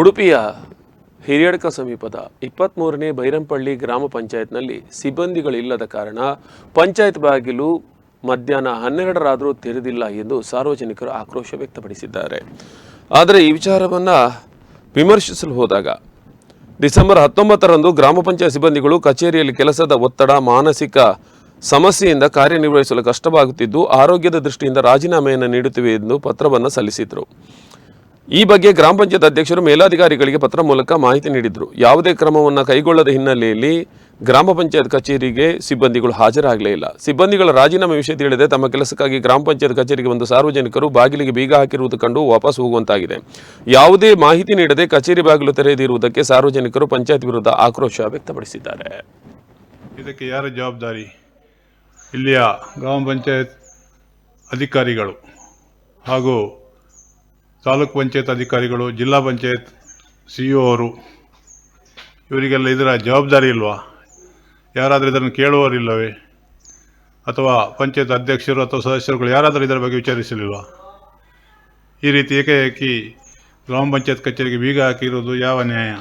ಉಡುಪಿಯ ಹಿರಿಯಡ್ಕ ಸಮೀಪದ ಇಪ್ಪತ್ತ್ಮೂರನೇ ಬೈರಂಪಳ್ಳಿ ಗ್ರಾಮ ಪಂಚಾಯತ್ನಲ್ಲಿ ಸಿಬ್ಬಂದಿಗಳಿಲ್ಲದ ಕಾರಣ ಪಂಚಾಯತ್ ಬಾಗಿಲು ಮಧ್ಯಾಹ್ನ ಹನ್ನೆರಡರಾದರೂ ತೆರೆದಿಲ್ಲ ಎಂದು ಸಾರ್ವಜನಿಕರು ಆಕ್ರೋಶ ವ್ಯಕ್ತಪಡಿಸಿದ್ದಾರೆ. ಆದರೆ ಈ ವಿಚಾರವನ್ನು ವಿಮರ್ಶಿಸಲು ಹೋದಾಗ ಡಿಸೆಂಬರ್ ಹತ್ತೊಂಬತ್ತರಂದು ಗ್ರಾಮ ಪಂಚಾಯತ್ ಸಿಬ್ಬಂದಿಗಳು ಕಚೇರಿಯಲ್ಲಿ ಕೆಲಸದ ಒತ್ತಡ, ಮಾನಸಿಕ ಸಮಸ್ಯೆಯಿಂದ ಕಾರ್ಯನಿರ್ವಹಿಸಲು ಕಷ್ಟವಾಗುತ್ತಿದ್ದು, ಆರೋಗ್ಯದ ದೃಷ್ಟಿಯಿಂದ ರಾಜೀನಾಮೆಯನ್ನು ನೀಡುತ್ತಿವೆ ಎಂದು ಪತ್ರವನ್ನು ಸಲ್ಲಿಸಿದರು. ಈ ಬಗ್ಗೆ ಗ್ರಾಮ ಪಂಚಾಯತ್ ಅಧ್ಯಕ್ಷರು ಮೇಲಾಧಿಕಾರಿಗಳಿಗೆ ಪತ್ರ ಮೂಲಕ ಮಾಹಿತಿ ನೀಡಿದರು. ಯಾವುದೇ ಕ್ರಮವನ್ನು ಕೈಗೊಳ್ಳದ ಹಿನ್ನೆಲೆಯಲ್ಲಿ ಗ್ರಾಮ ಪಂಚಾಯತ್ ಕಚೇರಿಗೆ ಸಿಬ್ಬಂದಿಗಳು ಹಾಜರಾಗಲೇ ಇಲ್ಲ. ಸಿಬ್ಬಂದಿಗಳ ರಾಜೀನಾಮೆ ವಿಷಯ ತಿಳಿದೇ ತಮ್ಮ ಕೆಲಸಕ್ಕಾಗಿ ಗ್ರಾಮ ಪಂಚಾಯತ್ ಕಚೇರಿಗೆ ಬಂದು ಸಾರ್ವಜನಿಕರು ಬಾಗಿಲಿಗೆ ಬೀಗ ಹಾಕಿರುವುದು ಕಂಡು ವಾಪಸ್ ಹೋಗುವಂತಾಗಿದೆ. ಯಾವುದೇ ಮಾಹಿತಿ ನೀಡದೆ ಕಚೇರಿ ಬಾಗಿಲು ತೆರೆದಿರುವುದಕ್ಕೆ ಸಾರ್ವಜನಿಕರು ಪಂಚಾಯತ್ ವಿರುದ್ಧ ಆಕ್ರೋಶ ವ್ಯಕ್ತಪಡಿಸಿದ್ದಾರೆ. ಇದಕ್ಕೆ ಯಾರ ಜವಾಬ್ದಾರಿ? ಇಲ್ಲಿಯ ಗ್ರಾಮ ಪಂಚಾಯತ್ ಅಧಿಕಾರಿಗಳು ಹಾಗೂ ತಾಲೂಕು ಪಂಚಾಯತ್ ಅಧಿಕಾರಿಗಳು, ಜಿಲ್ಲಾ ಪಂಚಾಯತ್ ಸಿ ಇ ಅವರು, ಇವರಿಗೆಲ್ಲ ಇದರ ಜವಾಬ್ದಾರಿ ಇಲ್ವಾ? ಯಾರಾದರೂ ಇದನ್ನು ಕೇಳುವವರಿಲ್ಲವೇ ಅಥವಾ ಪಂಚಾಯತ್ ಅಧ್ಯಕ್ಷರು ಅಥವಾ ಸದಸ್ಯರುಗಳು ಯಾರಾದರೂ ಇದರ ಬಗ್ಗೆ ವಿಚಾರಿಸಲಿಲ್ವಾ? ಈ ರೀತಿ ಏಕಾಏಕಿ ಗ್ರಾಮ ಪಂಚಾಯತ್ ಕಚೇರಿಗೆ ಬೀಗ ಹಾಕಿರುವುದು ಯಾವ ನ್ಯಾಯ?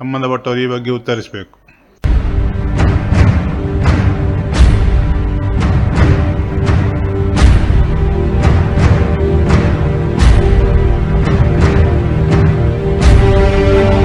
ಸಂಬಂಧಪಟ್ಟವರು ಈ ಬಗ್ಗೆ ಉತ್ತರಿಸಬೇಕು.